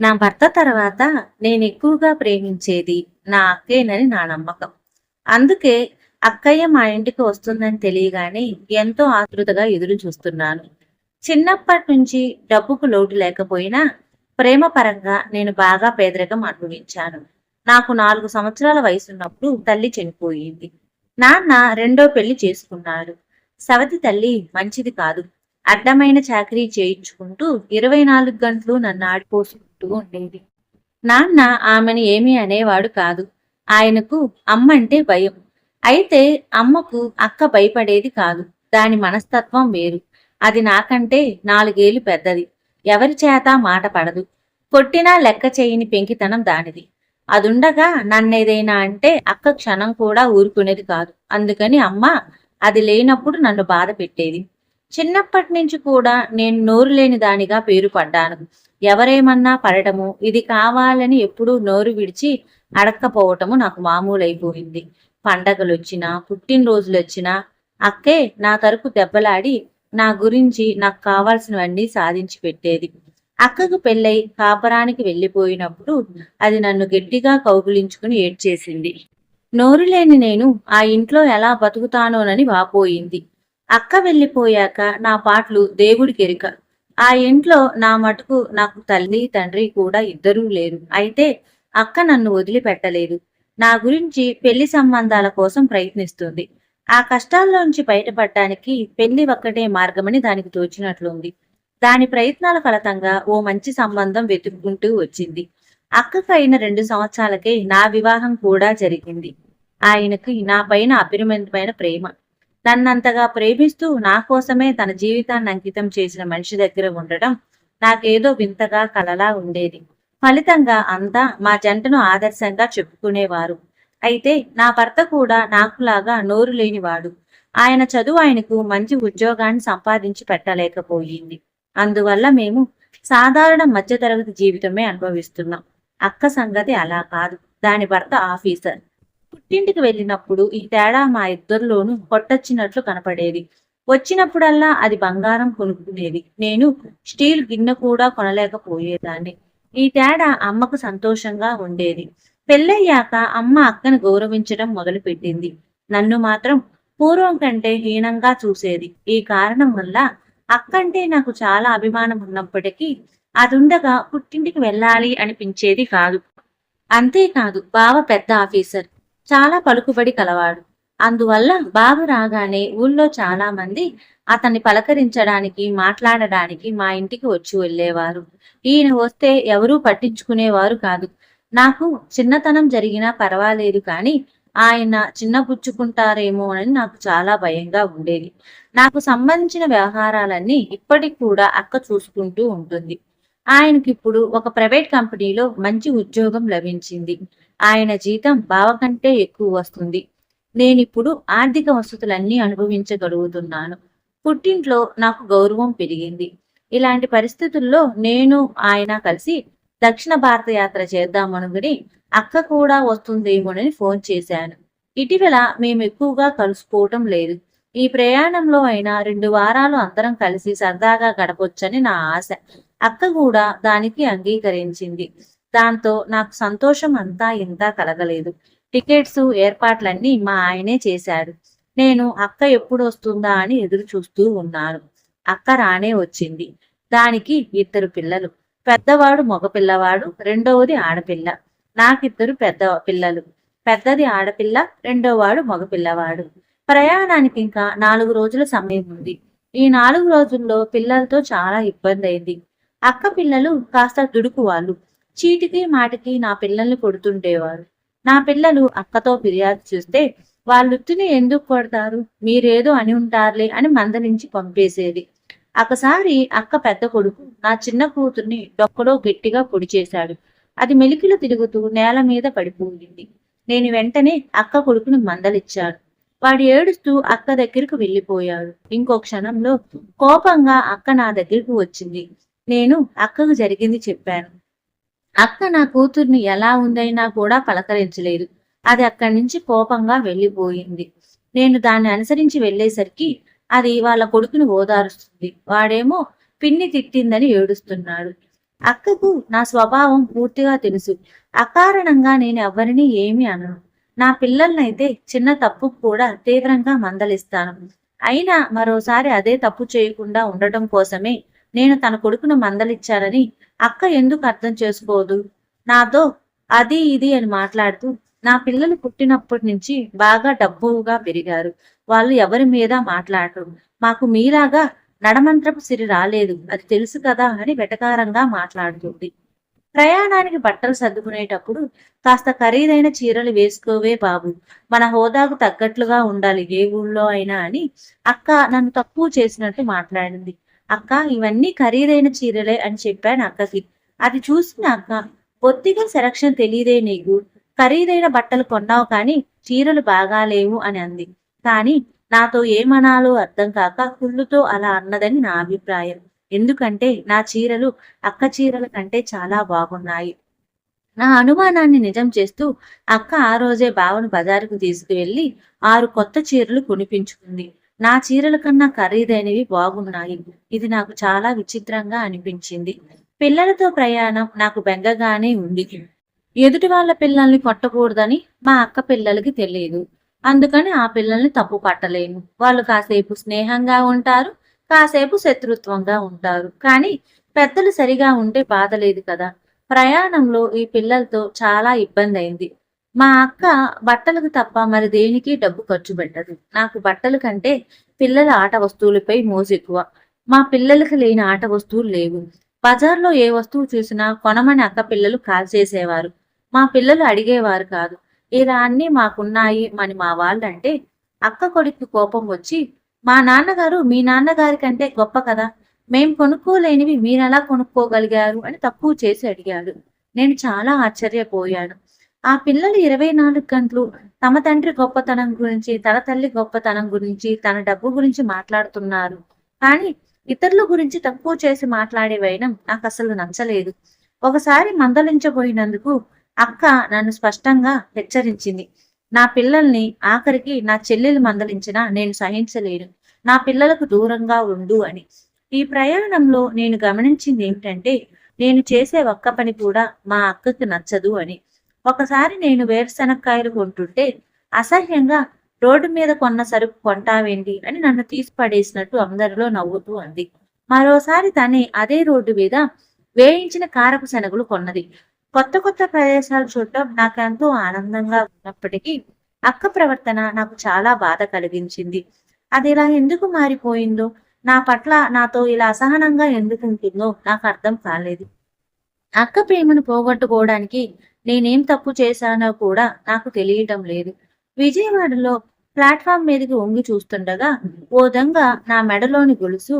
నా భర్త తర్వాత నేను ఎక్కువగా ప్రేమించేది నా అక్కేనని నా నమ్మకం. అందుకే అక్కయ్య మా ఇంటికి వస్తుందని తెలియగానే ఎంతో ఆతృతగా ఎదురు చూస్తున్నాను. చిన్నప్పటి నుంచి డబ్బుకు లోటు లేకపోయినా ప్రేమ పరంగా నేను బాగా పేదరికం అనుభవించాను. నాకు నాలుగు సంవత్సరాల వయసున్నప్పుడు తల్లి చనిపోయింది. నాన్న రెండో పెళ్ళి చేసుకున్నాడు సవతి తల్లి మంచిది కాదు. అడ్డమైన చాకరీ చేయించుకుంటూ ఇరవై నాలుగు గంటలు నన్ను ఆడిపోసుకుంటూ ఉండేది. నాన్న ఆమెను ఏమీ అనేవాడు కాదు. ఆయనకు అమ్మ అంటే భయం. అయితే అమ్మకు అక్క భయపడేది కాదు. దాని మనస్తత్వం వేరు. అది నాకంటే నాలుగేళ్ళు పెద్దది. ఎవరి చేత మాట పడదు. కొట్టినా లెక్క చేయని పెంకితనం దానిది. అదుండగా నన్నేదైనా అంటే అక్క క్షణం కూడా ఊరుకునేది కాదు. అందుకని అమ్మ అది లేనప్పుడు నన్ను బాధ పెట్టేది చిన్నప్పటి నుంచి కూడా నేను నోరు లేని దానిగా పేరు పడ్డాను. ఎవరేమన్నా పడటము ఇది కావాలని ఎప్పుడూ నోరు విడిచి అడక్కపోవటము నాకు మామూలైపోయింది. పండగలు వచ్చినా పుట్టినరోజులు వచ్చినా అక్కే నా తరపు దెబ్బలాడి నా గురించి నాకు కావాల్సినవన్నీ సాధించి పెట్టేది. అక్కకు పెళ్ళై కాపరానికి వెళ్ళిపోయినప్పుడు అది నన్ను గట్టిగా కౌగులించుకుని ఏడ్చేసింది. నోరు లేని నేను ఆ ఇంట్లో ఎలా బతుకుతానోనని వాపోయింది. అక్క వెళ్ళిపోయాక నా పాటలు దేవుడికి ఎరుక. ఆ ఇంట్లో నా మటుకు నాకు తల్లి తండ్రి కూడా ఇద్దరూ లేరు. అయితే అక్క నన్ను వదిలిపెట్టలేదు. నా గురించి పెళ్ళి సంబంధాల కోసం ప్రయత్నిస్తుంది. ఆ కష్టాల్లోంచి బయటపడటానికి పెళ్ళి ఒక్కటే మార్గమని దానికి తోచినట్లుంది. దాని ప్రయత్నాల ఫలితంగా ఓ మంచి సంబంధం వెతుక్కుంటూ వచ్చింది. అక్కకు అయిన రెండు సంవత్సరాలకే నా వివాహం కూడా జరిగింది. ఆయనకి నా పైన అపరిమితమైన ప్రేమ. నన్నంతగా ప్రేమిస్తూ నా కోసమే తన జీవితాన్ని అంకితం చేసిన మనిషి దగ్గర ఉండడం నాకేదో వింతగా కలలా ఉండేది. ఫలితంగా అంతా మా జంటను ఆదర్శంగా చెప్పుకునేవారు. అయితే నా భర్త కూడా నాకులాగా నోరు లేనివాడు. ఆయన చదువు ఆయనకు మంచి ఉద్యోగాన్ని సంపాదించి పెట్టలేకపోయింది. అందువల్ల మేము సాధారణ మధ్యతరగతి జీవితమే అనుభవిస్తున్నాం. అక్క సంగతి అలా కాదు. దాని భర్త ఆఫీసర్. పుట్టింటికి వెళ్ళినప్పుడు ఈ తేడా మా ఇద్దరిలోనూ కొట్టొచ్చినట్లు కనపడేది. వచ్చినప్పుడల్లా అది బంగారం కొనుక్కునేది. నేను స్టీల్ గిన్నె కూడా కొనలేకపోయేదాన్ని. ఈ తేడా అమ్మకు సంతోషంగా ఉండేది. పెళ్ళయ్యాక అమ్మ అక్కను గౌరవించడం మొదలుపెట్టింది. నన్ను మాత్రం పూర్వం కంటే హీనంగా చూసేది. ఈ కారణం వల్ల అక్కంటే నాకు చాలా అభిమానం ఉన్నప్పటికీ అదుండగా పుట్టింటికి వెళ్ళాలి అనిపించేది కాదు. అంతేకాదు బావ పెద్ద ఆఫీసర్. చాలా పలుకుబడి కలవాడు. అందువల్ల బాబు రాగానే ఊళ్ళో చాలా మంది అతన్ని పలకరించడానికి మాట్లాడడానికి మా ఇంటికి వచ్చి వెళ్ళేవారు. ఈయన వస్తే ఎవరూ పట్టించుకునేవారు కాదు. నాకు చిన్నతనం జరిగినా పర్వాలేదు కానీ ఆయన చిన్నపుచ్చుకుంటారేమో అని నాకు చాలా భయంగా ఉండేది. నాకు సంబంధించిన వ్యవహారాలన్నీ ఇప్పటికి కూడా అక్క చూసుకుంటూ ఉంటుంది. ఆయనకి ఇప్పుడు ఒక ప్రైవేట్ కంపెనీలో మంచి ఉద్యోగం లభించింది. ఆయన జీతం బావ కంటే ఎక్కువ వస్తుంది. నేనిప్పుడు ఆర్థిక వసతులన్నీ అనుభవించగలుగుతున్నాను. పుట్టింట్లో నాకు గౌరవం పెరిగింది. ఇలాంటి పరిస్థితుల్లో నేను ఆయన కలిసి దక్షిణ భారత యాత్ర చేద్దామనుకుని అక్క కూడా వస్తుందేమోనని ఫోన్ చేశాను. ఇటీవల మేము ఎక్కువగా కలుసుకోవటం లేదు. ఈ ప్రయాణంలో అయినా రెండు వారాలు అందరం కలిసి సరదాగా గడపొచ్చని నా ఆశ. అక్క కూడా దానికి అంగీకరించింది. దాంతో నాకు సంతోషం అంతా ఇంతా కలగలేదు. టికెట్స్ ఏర్పాట్లన్నీ మా ఆయనే చేశాడు. నేను అక్క ఎప్పుడు వస్తుందా అని ఎదురు చూస్తూ ఉన్నాను. అక్క రానే వచ్చింది. దానికి ఇద్దరు పిల్లలు. పెద్దవాడు మగపిల్లవాడు రెండవది ఆడపిల్ల. నాకిద్దరు పెద్ద పిల్లలు. పెద్దది ఆడపిల్ల రెండోవాడు మగపిల్లవాడు ప్రయాణానికి ఇంకా నాలుగు రోజుల సమయం ఉంది. ఈ నాలుగు రోజుల్లో పిల్లలతో చాలా ఇబ్బంది అయింది అక్క పిల్లలు కాస్త దుడుకు వాళ్ళు చీటికి మాటికి నా పిల్లల్ని కొడుతుండేవారు. నా పిల్లలు అక్కతో ఫిర్యాదు చూస్తే వాళ్ళుత్తిని ఎందుకు కొడతారు? మీరేదో అని ఉంటారులే అని మందలించి పంపేసేది. ఒకసారి అక్క పెద్ద కొడుకు నా చిన్న కూతుర్ని డొక్కలో గట్టిగా పొడి చేశాడు. అది మెలికిలు తిరుగుతూ నేల మీద పడిపోయింది. నేను వెంటనే అక్క కొడుకుని మందలిచ్చాడు వాడు ఏడుస్తూ అక్క దగ్గరకు వెళ్ళిపోయాడు. ఇంకో క్షణంలో కోపంగా అక్క నా దగ్గరకు వచ్చింది. నేను అక్కకు జరిగింది చెప్పాను. అక్క నా కూతుర్ని ఎలా ఉందైనా కూడా పలకరించలేదు. అది అక్కడి నుంచి కోపంగా వెళ్ళిపోయింది. నేను దాన్ని అనుసరించి వెళ్ళేసరికి అది వాళ్ళ కొడుకుని ఓదారుస్తుంది. వాడేమో పిన్ని తిట్టిందని ఏడుస్తున్నాడు. అక్కకు నా స్వభావం పూర్తిగా తెలుసు. అకారణంగా నేను ఎవరిని ఏమీ అనను. నా పిల్లల్నైతే చిన్న తప్పు కూడా తీవ్రంగా మందలిస్తాను. అయినా మరోసారి అదే తప్పు చేయకుండా ఉండటం కోసమే నేను తన కొడుకును మందలిచ్చానని అక్క ఎందుకు అర్థం చేసుకోదు? నాతో అది ఇది అని మాట్లాడుతూ నా పిల్లలు పుట్టినప్పటి నుంచి బాగా డబ్బుగా పెరిగారు. వాళ్ళు ఎవరి మీద మాట్లాడరు. మాకు మీలాగా నడమంత్రపు సిరి రాలేదు. అది తెలుసు కదా అని వెటకారంగా మాట్లాడుతుంది. ప్రయాణానికి బట్టలు సర్దుకునేటప్పుడు కాస్త ఖరీదైన చీరలు వేసుకోవే బాబు. మన హోదాకు తగ్గట్లుగా ఉండాలి. ఏ ఊళ్ళో అయినా అని అక్క నన్ను తక్కువ చేసినట్టు మాట్లాడింది. అక్క ఇవన్నీ ఖరీదైన చీరలే అని చెప్పాను అక్కకి. అది చూసిన అక్క బొత్తిగా సెలక్షన్ తెలియదే నీకు. ఖరీదైన బట్టలు కొన్నావు కానీ చీరలు బాగాలేవు అని అంది. కానీ నాతో ఏమనాలో అర్థం కాక కుళ్ళుతో అలా అన్నదని నా అభిప్రాయం. ఎందుకంటే నా చీరలు అక్క చీరల కంటే చాలా బాగున్నాయి. నా అనుమానాన్ని నిజం చేస్తూ అక్క ఆ రోజే బావను బజారుకు తీసుకువెళ్ళి ఆరు కొత్త చీరలు కొనిపించుకుంది. నా చీరల కన్నా ఖరీదైనవి బాగున్నాయి. ఇది నాకు చాలా విచిత్రంగా అనిపించింది. పిల్లలతో ప్రయాణం నాకు బెంగగానే ఉంది. ఎదుటి వాళ్ళ పిల్లల్ని కొట్టకూడదని మా అక్క పిల్లలకి తెలియదు. అందుకని ఆ పిల్లల్ని తప్పు పట్టలేను. వాళ్ళు కాసేపు స్నేహంగా ఉంటారు కాసేపు శత్రుత్వంగా ఉంటారు. కానీ పెద్దలు సరిగా ఉంటే బాధలేదు కదా. ప్రయాణంలో ఈ పిల్లలతో చాలా ఇబ్బంది అయింది మా అక్క బట్టలకు తప్ప మరి దేనికి డబ్బు ఖర్చు పెట్టదు. నాకు బట్టల కంటే పిల్లల ఆట వస్తువులపై మోజు ఎక్కువ. మా పిల్లలకి లేని ఆట వస్తువులు లేవు. బజార్లో ఏ వస్తువు చూసినా కొనమని అక్క పిల్లలు కాల్ చేసేవారు. మా పిల్లలు అడిగేవారు కాదు. ఇలా అన్ని మాకున్నాయి అని మా వాళ్ళంటే అక్క కొడుకు కోపం వచ్చి మా నాన్నగారు మీ నాన్నగారి కంటే గొప్ప కదా. మేం కొనుక్కోలేనివి మీరెలా కొనుక్కోగలిగారు? అని తక్కువ చేసి అడిగాడు నేను చాలా ఆశ్చర్యపోయాను. ఆ పిల్లలు ఇరవై నాలుగు గంటలు తమ తండ్రి గొప్పతనం గురించి తన తల్లి గొప్పతనం గురించి తన డబ్బు గురించి మాట్లాడుతున్నారు. కానీ ఇతరుల గురించి తక్కువ చేసి మాట్లాడే వైనం నాకు అసలు నచ్చలేదు. ఒకసారి మందలించబోయినందుకు అక్క నన్ను స్పష్టంగా హెచ్చరించింది. నా పిల్లల్ని ఆఖరికి నా చెల్లెలు మందలించినా నేను సహించలేను. నా పిల్లలకు దూరంగా ఉండు అని. ఈ ప్రయాణంలో నేను గమనించింది ఏమిటంటే నేను చేసే ఒక్క పని కూడా మా అక్కకి నచ్చదు అని. ఒకసారి నేను వేరుశనక్కాయలు కొంటుంటే అసహ్యంగా రోడ్డు మీద కొన్న సరుకు కొంటావేంటి అని నన్ను తీసి పడేసినట్టు అందరిలో నవ్వుతూ అంది. మరోసారి తనే అదే రోడ్డు మీద వేయించిన కారపు శనగలు కొన్నది. కొత్త కొత్త ప్రదేశాలు చూడటం నాకెంతో ఆనందంగా ఉన్నప్పటికీ అక్క ప్రవర్తన నాకు చాలా బాధ కలిగించింది. అది ఇలా ఎందుకు మారిపోయిందో? నా పట్ల నాతో ఇలా అసహనంగా ఎందుకు ఉంటుందో నాకు అర్థం కాలేదు. అక్క ప్రేమను పోగొట్టుకోవడానికి నేనేం తప్పు చేశానో కూడా నాకు తెలియటం లేదు. విజయవాడలో ప్లాట్ఫామ్ మీదకి వంగి చూస్తుండగా ఓ దొంగ నా మెడలోని గొలుసు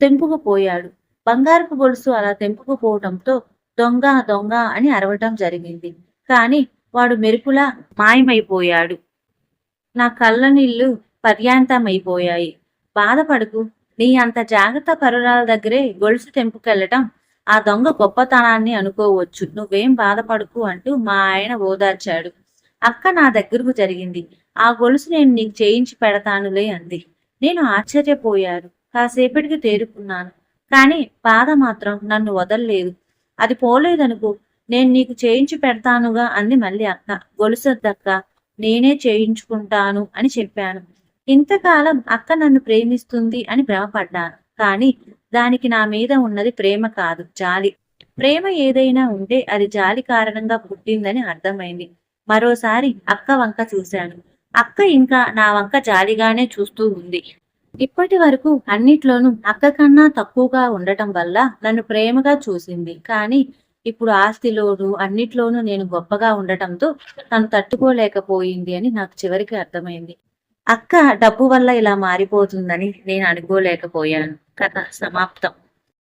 తెంపుకుపోయాడు బంగారపు గొలుసు అలా తెంపుకుపోవటంతో దొంగ దొంగ అని అరవటం జరిగింది. కాని వాడు మెరుపులా మాయమైపోయాడు. నా కళ్ళ నీళ్ళు పర్యాంతమైపోయాయి. బాధపడకు నీ అంత జాగ్రత్త పరురాల దగ్గరే గొలుసు తెంపుకెళ్ళటం ఆ దొంగ గొప్పతనాన్ని అనుకోవచ్చు. నువ్వేం బాధపడుకు అంటూ మా ఆయన ఓదార్చాడు. అక్క నా దగ్గరకు జరిగింది. ఆ గొలుసు నేను నీకు చేయించి పెడతానులే అంది. నేను ఆశ్చర్యపోయాను. కాసేపటికి తేరుకున్నాను. కానీ బాధ మాత్రం నన్ను వదల్లేదు. అది పోలేదనుకో నేను నీకు చేయించి పెడతానుగా అంది మళ్ళీ అక్క. గొలుసొద్దక్క నేనే చేయించుకుంటాను అని చెప్పాను. ఇంతకాలం అక్క నన్ను ప్రేమిస్తుంది అని భ్రమపడ్డాను. కానీ దానికి నా మీద ఉన్నది ప్రేమ కాదు జాలి. ప్రేమ ఏదైనా ఉంటే అది జాలి కారణంగా పుట్టిందని అర్థమైంది. మరోసారి అక్క వంక చూశాను. అక్క ఇంకా నా వంక జాలిగానే చూస్తూ ఉంది. ఇప్పటి వరకు అన్నిట్లోనూ అక్క కన్నా తక్కువగా ఉండటం వల్ల నన్ను ప్రేమగా చూసింది. కానీ ఇప్పుడు ఆస్తిలోను అన్నిట్లోనూ నేను గొప్పగా ఉండటంతో తను తట్టుకోలేకపోయింది అని నాకు చివరికి అర్థమైంది. అక్క డబ్బు వల్ల ఇలా మారిపోతుందని నేను అనుకోలేకపోయాను. కథ సమాప్తం.